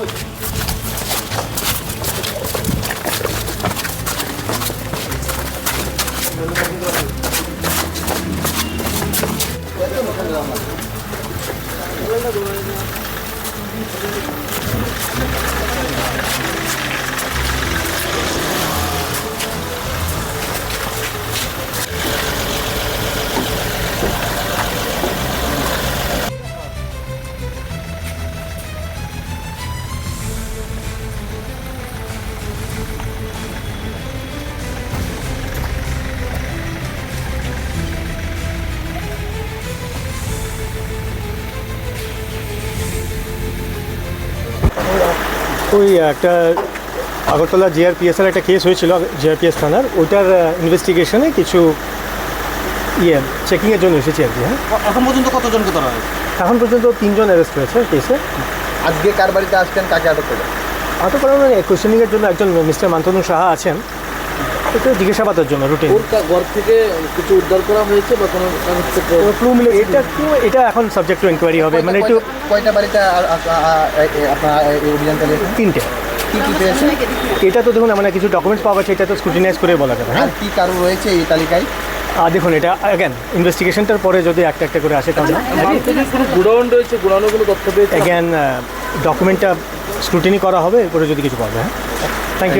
Gracias. ওই একটা আগরতলা জিআরপিএসের একটা কেস হয়েছিল জিআরপিএস থানার। ওইটার ইনভেস্টিগেশনে কিছু ইয়ে চেকিংয়ের জন্য এসেছি আর কি হ্যাঁ। এখন পর্যন্ত কতজনকে ধরা হয়েছে? এখন পর্যন্ত তিনজন অ্যারেস্ট হয়েছে কেসে আজকে কার বাড়িতে আসছেন কাকে আটক করবেন আটক করা মানে কোয়েশ্চেনিংয়ের জন্য একজন মিস্টার মান্তনু সাহা আছেন। একটু জিজ্ঞাসাবাদের জন্য রুটিন ওর ঘর থেকে কিছু উদ্ধার করা হয়েছে বা কোনো ক্লু মিলে এটা একটু এটা এখন সাবজেক্ট টু ইনকোয়ারি হবে। মানে একটু কয়টা- বাড়িতে আপনার অভিযান চালিয়েছেন তিনটে। এটা তো দেখুন মানে কিছু ডকুমেন্টস পাওয়া গেছে এটা তো স্ক্রুটিনাইজ করে বলা যাবে হ্যাঁ? কি কারণ রয়েছে এই তালিকায়? আর দেখুন এটা অ্যাগেন ইনভেস্টিগেশনটার পরে যদি একটা একটা করে আসে তাহলে। মার্কেটে কোনো গোডাউন রয়েছে গোডাউনে কোনো তথ্য পেয়েছে? অ্যাগেন ডকুমেন্টটা স্ক্রুটিনি করা হবে এরপরে যদি কিছু পাওয়া যায় থ্যাংক ইউ